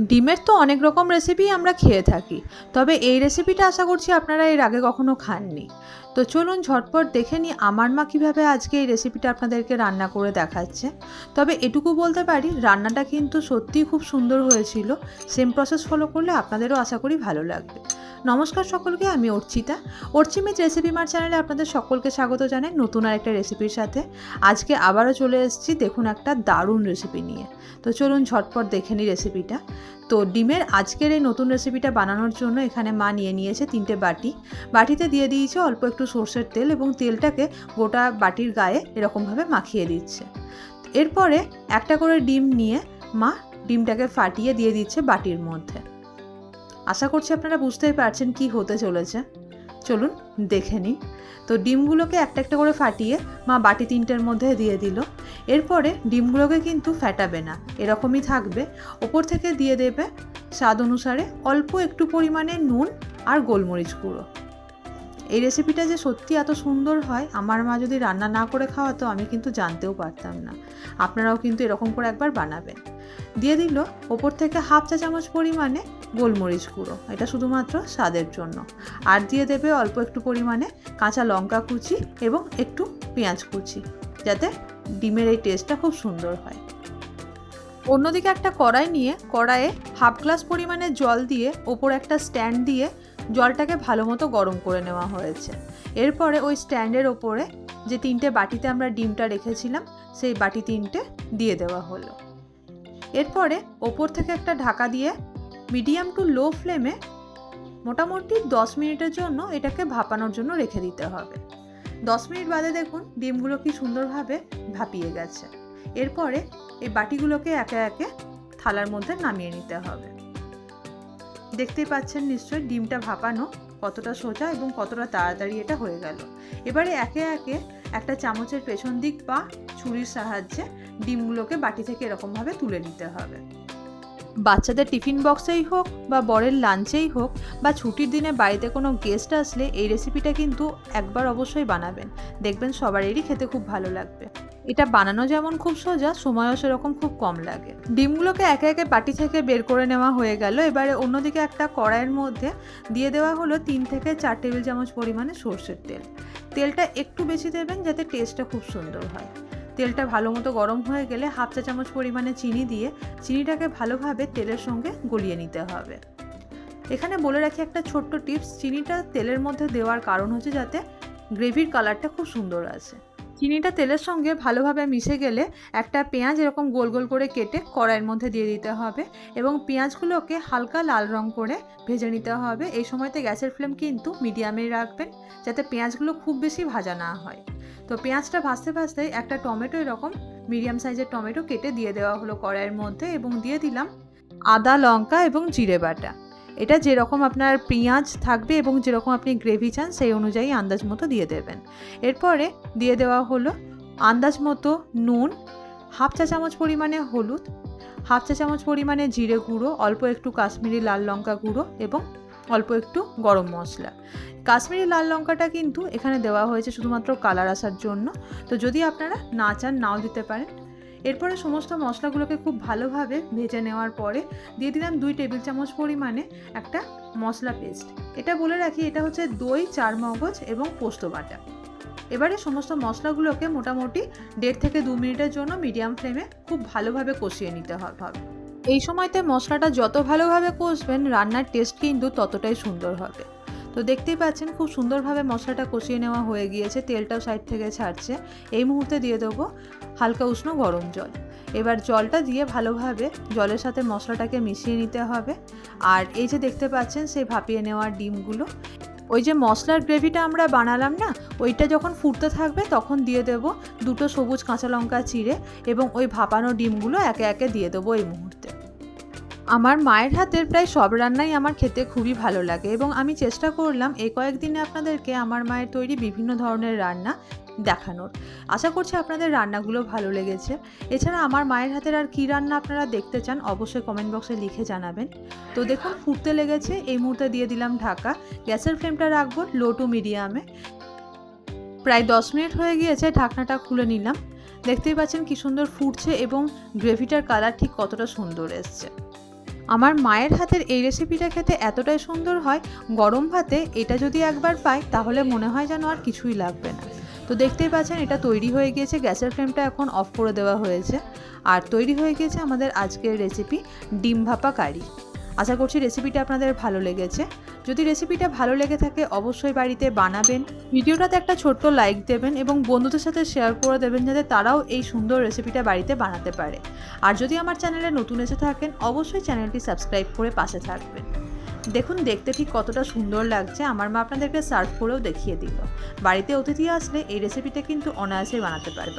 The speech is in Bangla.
ডিমের তো অনেক রকম রেসিপি আমরা খেয়ে থাকি। তবে এই রেসিপিটা আশা করছি আপনারা এর আগে কখনো খাননি। তো চলুন ঝটপট দেখে নিই আমার মা কীভাবে আজকে এই রেসিপিটা আপনাদেরকে রান্না করে দেখাচ্ছে। তবে এটুকু বলতে পারি, রান্নাটা কিন্তু সত্যিই খুব সুন্দর হয়েছিল। সেম প্রসেস ফলো করলে আপনাদেরও আশা করি ভালো লাগবে। নমস্কার সকলকে, আমি অর্চিতা। অর্চিমিত রেসিপি মার চ্যানেলে আপনাদের সকলকে স্বাগত জানাই নতুন আর একটা রেসিপির সাথে। আজকে আবারও চলে এসেছি দেখুন একটা দারুণ রেসিপি নিয়ে। তো চলুন ঝটপট দেখে নিই রেসিপিটা তো ডিমের আজকের এই নতুন রেসিপিটা বানানোর জন্য এখানে মা নিয়ে নিয়েছে তিনটে বাটি। বাটিতে দিয়ে দিয়েছে অল্প একটু সর্ষের তেল এবং তেলটাকে গোটা বাটির গায়ে এরকমভাবে মাখিয়ে দিচ্ছে। এরপরে একটা করে ডিম নিয়ে মা ডিমটাকে ফাটিয়ে দিয়ে দিচ্ছে বাটির মধ্যে। আশা করছি আপনারা বুঝতেই পারছেন কি হতে চলেছে। চলুন দেখে নিন তো ডিমগুলোকে একটা একটা করে ফাটিয়ে মা বাটি তিনটের মধ্যে দিয়ে দিল। এরপরে ডিমগুলোকে কিন্তু ফ্যাটাবে না, এরকমই থাকবে। ওপর থেকে দিয়ে দেবে স্বাদ অনুসারে অল্প একটু পরিমাণে নুন আর গোলমরিচ গুঁড়ো। এই রেসিপিটা যে সত্যি এত সুন্দর হয়, আমার মা যদি রান্না না করে খাওয়াতো, আমি কিন্তু জানতেও পারতাম না। আপনারাও কিন্তু এরকম করে একবার বানাবেন। দিয়ে দিল ওপর থেকে হাফ চা চামচ পরিমাণে গোলমরিচ গুঁড়ো, এটা শুধুমাত্র স্বাদের জন্য। আর দিয়ে দেবে অল্প একটু পরিমাণে কাঁচা লঙ্কা কুচি এবং একটু পেঁয়াজ কুচি, যাতে ডিমের এই টেস্টটা খুব সুন্দর হয়। অন্যদিকে একটা কড়াই নিয়ে কড়াইয়ে হাফ গ্লাস পরিমাণে জল দিয়ে ওপর একটা স্ট্যান্ড দিয়ে জলটাকে ভালো মতো গরম করে নেওয়া হয়েছে। এরপরে ওই স্ট্যান্ডের ওপরে যে তিনটে বাটিতে আমরা ডিমটা রেখেছিলাম, সেই বাটি তিনটে দিয়ে দেওয়া হলো। এরপরে ওপর থেকে একটা ঢাকা দিয়ে মিডিয়াম টু লো ফ্লেমে মোটামুটি দশ মিনিটের জন্য এটাকে ভাপানোর জন্য রেখে দিতে হবে। দশ মিনিট বাদে দেখুন ডিমগুলো কি সুন্দরভাবে ভাপিয়ে গেছে। এরপরে এই বাটিগুলোকে একে একে থালার মধ্যে নামিয়ে নিতে হবে। দেখতেই পাচ্ছেন নিশ্চয়ই ডিমটা ভাপানো কতটা সোজা এবং কতটা তাড়াতাড়ি এটা হয়ে গেল। এবারে একে একে একটা চামচের পেছন দিক বা ছুরির সাহায্যে ডিমগুলোকে বাটি থেকে এরকমভাবে তুলে নিতে হবে। বাচ্চাদের টিফিন বক্সেই হোক বা বরের লাঞ্চেই হোক বা ছুটির দিনে বাড়িতে কোনো গেস্ট আসলে এই রেসিপিটা কিন্তু একবার অবশ্যই বানাবেন। দেখবেন সবারই খেতে খুব ভালো লাগবে। এটা বানানো যেমন খুব সোজা, সময়ও সেরকম খুব কম লাগে। ডিমগুলোকে একে একে বাটি থেকে বের করে নেওয়া হয়ে গেল। এবারে অন্যদিকে একটা কড়াইয়ের মধ্যে দিয়ে দেওয়া হলো তিন থেকে চার টেবিল চামচ পরিমাণে সর্ষের তেল। তেলটা একটু বেশি দেবেন যাতে টেস্টটা খুব সুন্দর হয়। তেলটা ভালো মতো গরম হয়ে গেলে হাফ চা চামচ পরিমাণে চিনি দিয়ে চিনিটাকে ভালোভাবে তেলের সঙ্গে গলিয়ে নিতে হবে। এখানে বলে রাখি একটা ছোট্ট টিপস, চিনিটা তেলের মধ্যে দেওয়ার কারণ হচ্ছে যাতে গ্রেভির কালারটা খুব সুন্দর আসে। চিনিটা তেলের সঙ্গে ভালোভাবে মিশে গেলে একটা পেঁয়াজ এরকম গোল গোল করে কেটে কড়াইয়ের মধ্যে দিয়ে দিতে হবে এবং পেঁয়াজগুলোকে হালকা লাল রং করে ভেজে নিতে হবে। এই সময়তে গ্যাসের ফ্লেম কিন্তু মিডিয়ামে রাখবেন যাতে পেঁয়াজগুলো খুব বেশি ভাজা না হয়। তো পেঁয়াজটা ভাজতে ভাজতে একটা টমেটো এরকম মিডিয়াম সাইজের টমেটো কেটে দিয়ে দেওয়া হলো কড়াইয়ের মধ্যে এবং দিয়ে দিলাম আদা, লঙ্কা এবং জিরে বাটা। এটা যেরকম আপনার পেঁয়াজ থাকবে এবং যেরকম আপনি গ্রেভি চান, সেই অনুযায়ী আন্দাজ মতো দিয়ে দেবেন। এরপরে দিয়ে দেওয়া হলো আন্দাজ মতো নুন, হাফ চা চামচ পরিমাণে হলুদ, হাফ চা চামচ পরিমাণে জিরে গুঁড়ো, অল্প একটু কাশ্মীরি লাল লঙ্কা গুঁড়ো এবং অল্প একটু গরম মশলা। কাশ্মীরি লাল লঙ্কাটা কিন্তু এখানে দেওয়া হয়েছে শুধুমাত্র কালার আসার জন্য। তো যদি আপনারা না চান, নাও দিতে পারেন। এরপরে সমস্ত মশলাগুলোকে খুব ভালোভাবে ভেজে নেওয়ার পরে দিয়ে দিলাম দুই টেবিল চামচ পরিমাণে একটা মশলা পেস্ট। এটা বলে রাখি, এটা হচ্ছে দই চার মগজ এবং পোস্ত বাটা। এবারে সমস্ত মশলাগুলোকে মোটামুটি দেড় থেকে দু মিনিটের জন্য মিডিয়াম ফ্লেমে খুব ভালোভাবে কষিয়ে নিতে হবে। এই সময়তে মশলাটা যত ভালোভাবে কষবেন, রান্নার টেস্ট কিন্তু ততটাই সুন্দর হবে। তো দেখতেই পাচ্ছেন, খুব সুন্দরভাবে মশলাটা কষিয়ে নেওয়া হয়ে গিয়েছে, তেলটাও সাইড থেকে ছাড়ছে। এই মুহূর্তে দিয়ে দেবো হালকা উষ্ণ গরম জল। এবার জলটা দিয়ে ভালোভাবে জলের সাথে মশলাটাকে মিশিয়ে নিতে হবে। আর এই যে দেখতে পাচ্ছেন, সেই ভাপিয়ে নেওয়া ডিমগুলো। ওই যে মশলার গ্রেভিটা আমরা বানালাম না, ওইটা যখন ফুটতে থাকবে তখন দিয়ে দেব দুটো সবুজ কাঁচা লঙ্কা চিড়ে এবং ওই ভাপানো ডিমগুলো একে একে দিয়ে দেবো এই মুহূর্তে। আমার মায়ের হাতের প্রায় সব রান্নাই আমার খেতে খুবই ভালো লাগে এবং আমি চেষ্টা করলাম এই কয়েকদিনে আপনাদেরকে আমার মায়ের তৈরি বিভিন্ন ধরনের রান্না দেখানোর। আশা করছি আপনাদের রান্নাগুলো ভালো লেগেছে। এছাড়া আমার মায়ের হাতের আর কী রান্না আপনারা দেখতে চান অবশ্যই কমেন্ট বক্সে লিখে জানাবেন। তো দেখুন, ফুটতে লেগেছে, এই মুহূর্তে দিয়ে দিলাম ঢাকা। গ্যাসের ফ্লেমটা রাখব লো টু মিডিয়ামে। প্রায় দশ মিনিট হয়ে গিয়েছে, ঢাকনাটা খুলে নিলাম। দেখতেই পাচ্ছেন কি সুন্দর ফুটছে এবং গ্রেভিটার কালার ঠিক কতটা সুন্দর এসছে। আমার মায়ের হাতের এই রেসিপিটা খেতে এতটাই সুন্দর হয়, গরম ভাতে এটা যদি একবার পাই, তাহলে মনে হয় যেন আর কিছুই লাগবে না। তো দেখতেই পাচ্ছেন, এটা তৈরি হয়ে গিয়েছে, গ্যাসের ফ্লেমটা এখন অফ করে দেওয়া হয়েছে। আর তৈরি হয়ে গিয়েছে আমাদের আজকের রেসিপি ডিম ভাপা কারি। আশা করছি রেসিপিটা আপনাদের ভালো লেগেছে। যদি রেসিপিটা ভালো লেগে থাকে, অবশ্যই বাড়িতে বানাবেন। ভিডিওটাতে একটা ছোট্ট লাইক দেবেন এবং বন্ধুদের সাথে শেয়ার করে দেবেন, যাতে তারাও এই সুন্দর রেসিপিটা বাড়িতে বানাতে পারে। আর যদি আমার চ্যানেলে নতুন এসে থাকেন, অবশ্যই চ্যানেলটি সাবস্ক্রাইব করে পাশে থাকবেন। দেখুন, দেখতে ঠিক কতটা সুন্দর লাগছে। আমার মা আপনাদেরকে সার্ভ করেও দেখিয়ে দিল। বাড়িতে অতিথি আসলে এই রেসিপিটা কিন্তু অনায়াসেই বানাতে পারবে।